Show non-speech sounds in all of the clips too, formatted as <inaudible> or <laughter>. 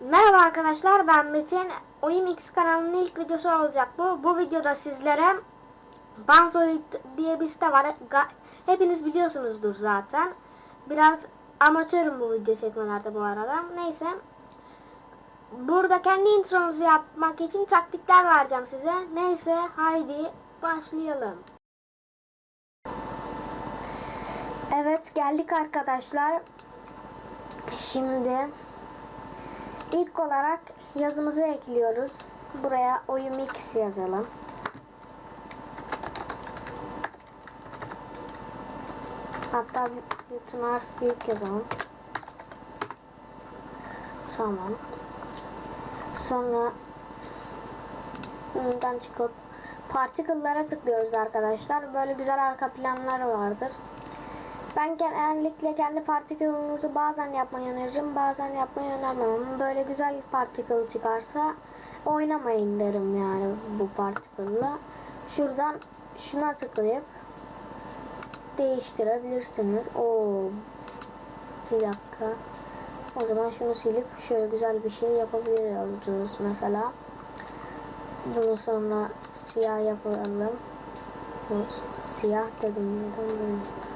Merhaba arkadaşlar ben Metin. Oyun X kanalının ilk videosu olacak bu. Bu videoda sizlere Banzoid diye bir site var. Hepiniz biliyorsunuzdur zaten. Biraz amatörüm bu video çekmelerde bu arada. Neyse. Burada kendi intronuzu yapmak için taktikler vereceğim size. Neyse haydi başlayalım. Evet geldik arkadaşlar. Şimdi ilk olarak yazımızı ekliyoruz. Buraya oyun mix yazalım. Hatta bütün harf büyük yazalım. Tamam. Sonra bundan çıkıp particle'lara tıklıyoruz arkadaşlar. Böyle güzel arka planlar vardır. Ben genellikle kendi particle'ınızı bazen yapmayı öneririm, bazen yapmayı önermem ama böyle güzel particle çıkarsa oynamayın derim yani bu particle'la. Şuradan şuna tıklayıp değiştirebilirsiniz. Oo. Bir dakika. O zaman şunu silip şöyle güzel bir şey yapabiliriz mesela. Bunu sonra siyah yapalım. Siyah dedim neden böyle?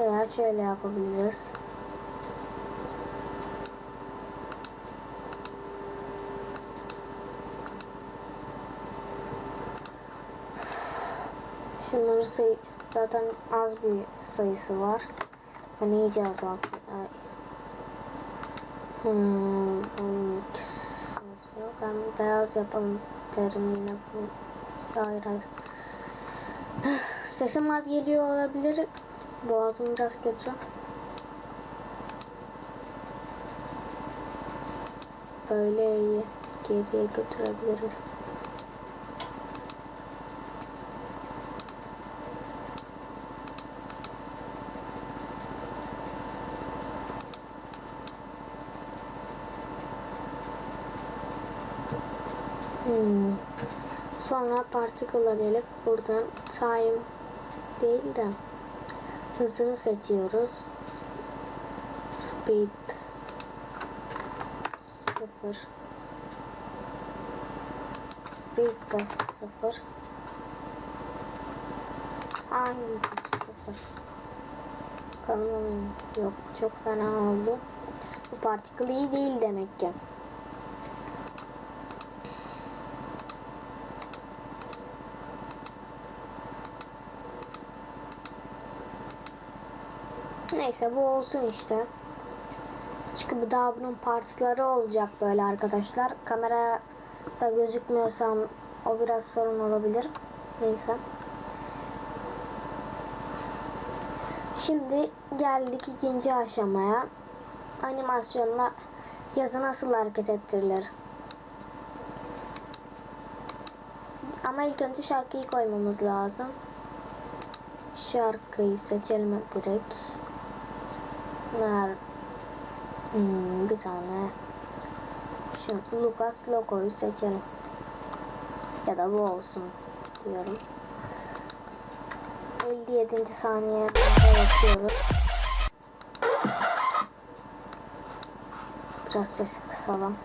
Veya şöyle yapabiliriz. Şunların sayı zaten az bir sayısı var. Ben iyice azalttım. Hmm, yazıyor. ben beyaz yapalım derim yine bu. Hayır hayır. <sighs> Sesim az geliyor olabilir. Boğazım biraz kötü. Böyle iyi. Geriye götürebiliriz. Hmm. Sonra particle'a gelip buradan time değil de hızını seçiyoruz. Speed 0 Speed de 0 Time de 0 Bakalım yok çok fena oldu. Bu particle iyi değil demek ki. Neyse bu olsun işte. Çünkü bu daha bunun parçaları olacak böyle arkadaşlar. Kamerada gözükmüyorsam o biraz sorun olabilir. Neyse. Şimdi geldik ikinci aşamaya. Animasyonla yazı nasıl hareket ettirilir? Ama ilk önce şarkıyı koymamız lazım. Şarkıyı seçelim direkt. Ver. Hmm, bir tane. Lucas logoyu seçelim. Ya da bu olsun diyorum. 57. saniye bakıyoruz. Biraz sesi kısalım.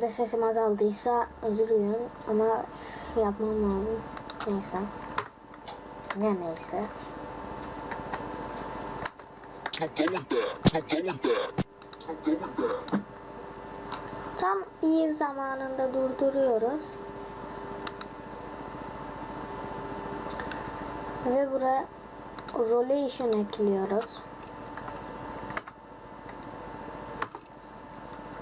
Benim de sesim azaldıysa özür dilerim ama yapmam lazım. Neyse. Ne neyse. Tam iyi zamanında durduruyoruz. Ve buraya rotation ekliyoruz.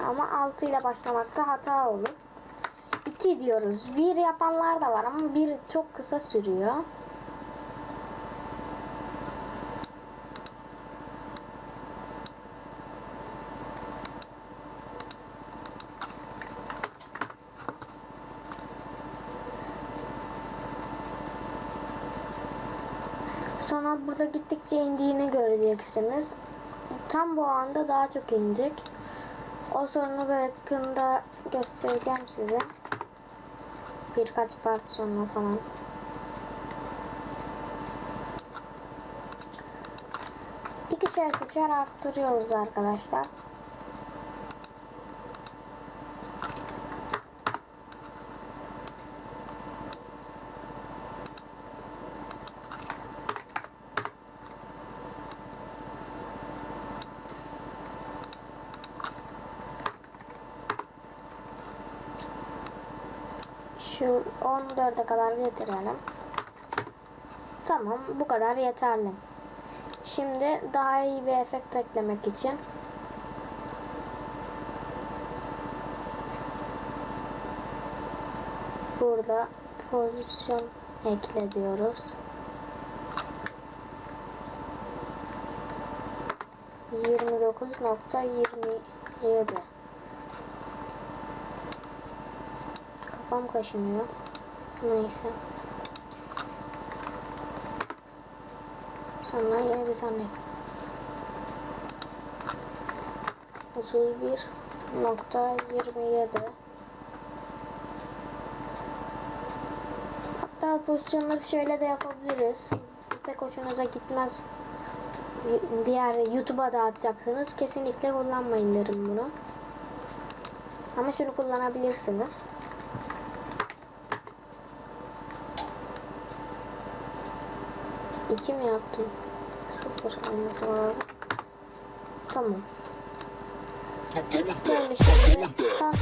Ama 6 ile başlamakta hata olur. 2 diyoruz. 1 yapanlar da var ama 1 çok kısa sürüyor. Sonra burada gittikçe indiğini göreceksiniz. Tam bu anda daha çok inecek. O sorunu da yakında göstereceğim size. Birkaç part sonra falan. İkişer ikişer arttırıyoruz arkadaşlar. Şu 14'e kadar getirelim. Tamam bu kadar yeterli. Şimdi daha iyi bir efekt eklemek için burada pozisyon ekle diyoruz. 29.27 Kafam kaşınıyor. Neyse. Sonra yeni bir tane. 31.27 Hatta pozisyonları şöyle de yapabiliriz. Pek hoşunuza gitmez. Diğer YouTube'a da atacaksınız. Kesinlikle kullanmayın derim bunu. Ama şunu kullanabilirsiniz. İki mi yaptım? Sıfır olması lazım. Tamam. Böyle şimdi tam.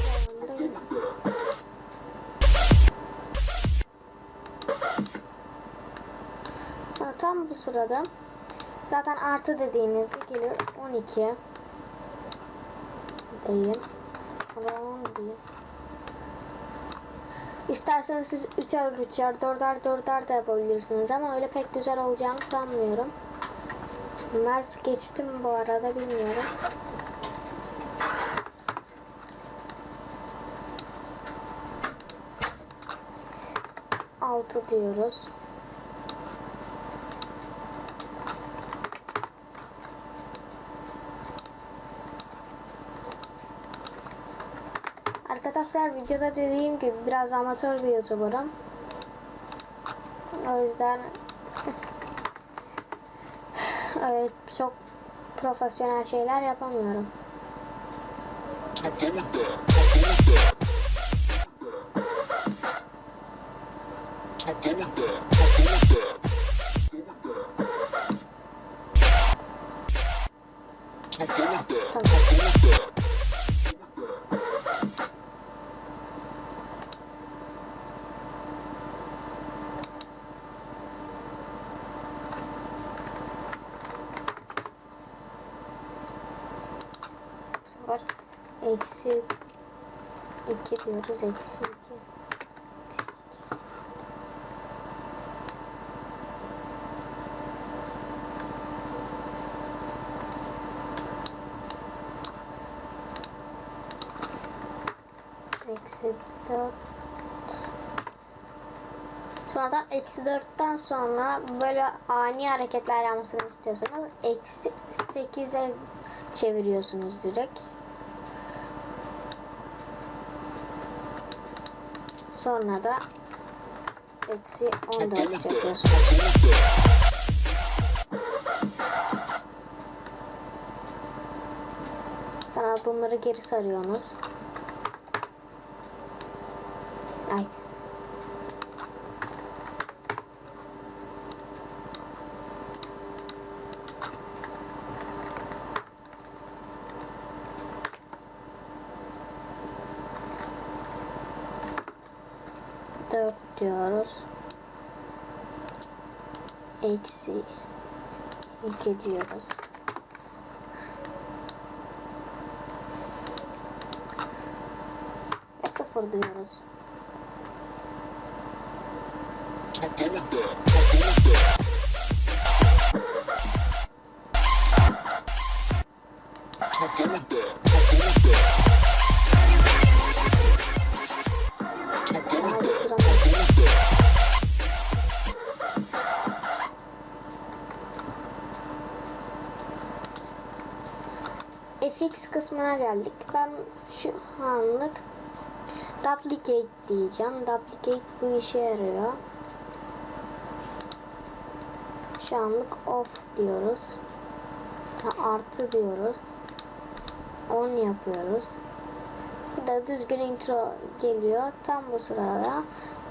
Sonra tam bu sırada zaten artı dediğinizde gelir 12 değil. Sonra 10 değil. İsterseniz siz 3'er 3'er 4'er 4'er de yapabilirsiniz ama öyle pek güzel olacağını sanmıyorum. Mers geçtim bu arada bilmiyorum. Altı diyoruz. Arkadaşlar videoda dediğim gibi biraz amatör bir youtuberım. O yüzden <laughs> öyle çok profesyonel şeyler yapamıyorum. Sefer eksi 2 diyoruz eksi 2. Eksi 4 Sonradan eksi 4'ten sonra böyle ani hareketler yapmasını istiyorsanız eksi 8'e çeviriyorsunuz direkt. Sonra da eksi 14 Toplamak da. yapıyorsunuz. Toplamak da. Sonra bunları geri sarıyorsunuz. Ay. Diyoruz. Eksi iki diyoruz. Ve sıfır diyoruz. Toplamak da. FX kısmına geldik. Ben şu anlık duplicate diyeceğim. Duplicate bu işe yarıyor. Şu anlık off diyoruz. Ha, artı diyoruz. 10 yapıyoruz. Bir de düzgün intro geliyor. Tam bu sırada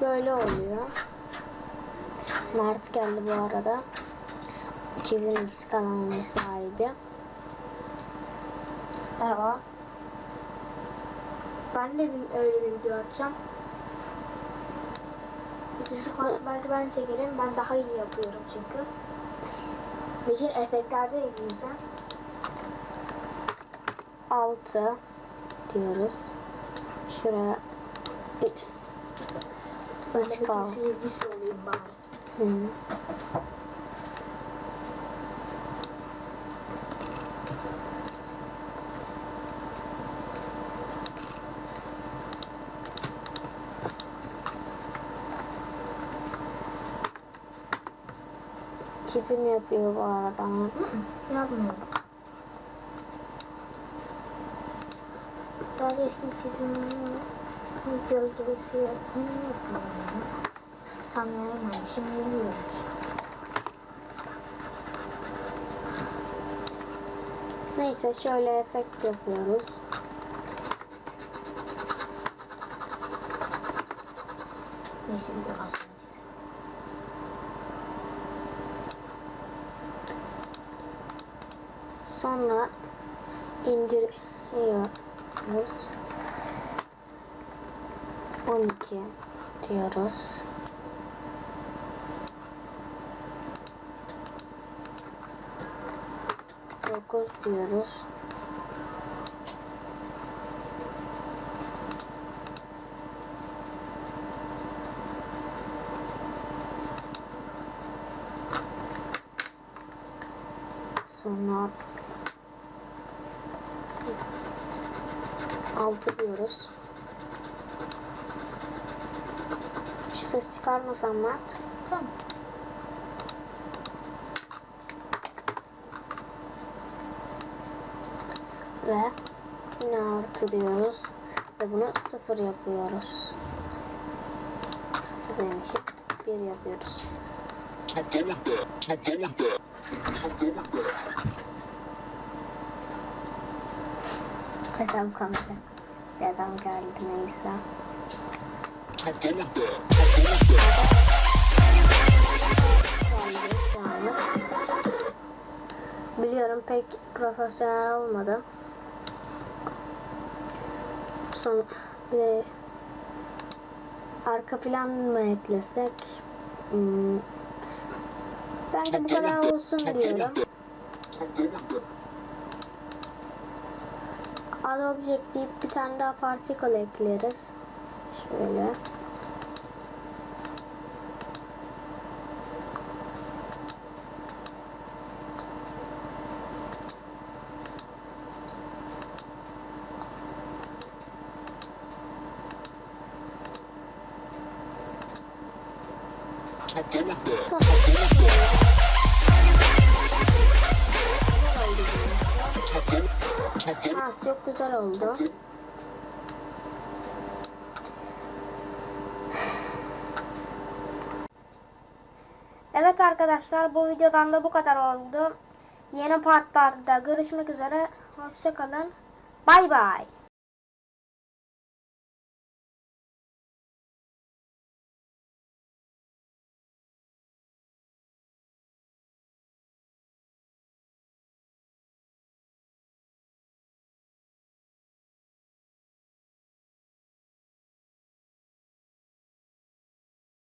böyle oluyor. Mert geldi bu arada. Çizim X kanalının sahibi. Merhaba. Ben de bir, öyle bir video atacağım. İkinci parti belki ben çekerim. Ben daha iyi yapıyorum çünkü. Metin efektlerde ilgiliysen. 6 diyoruz. Şuraya Üç kal. Seyircisi olayım bari. Hı. Çizim yapıyor bu arada. Yapmıyorum. Sadece eski çizimimi gölgesi yapıyorum. Tam yayınlamış. Şimdi yayınlıyorum. Neyse şöyle efekt yapıyoruz. Neyse bir daha sonra indiriyoruz. 12 diyoruz. Dokuz diyoruz. Sonra 6 diyoruz. Şu ses çıkarmasam Mert. Tamam. Ve yine artı diyoruz. Ve bunu sıfır yapıyoruz. Sıfır demişim. Bir yapıyoruz. So go with Dedem kamera. Dedem geldi neyse. Biliyorum pek profesyonel olmadı. Son bir de arka plan mı eklesek? Hmm. Bence bu kadar olsun diyorum. Add object deyip bir tane daha particle ekleriz. Şöyle. So go with that. Ha, çok güzel oldu. Evet arkadaşlar bu videodan da bu kadar oldu. Yeni partlarda görüşmek üzere. Hoşçakalın. Bay bay.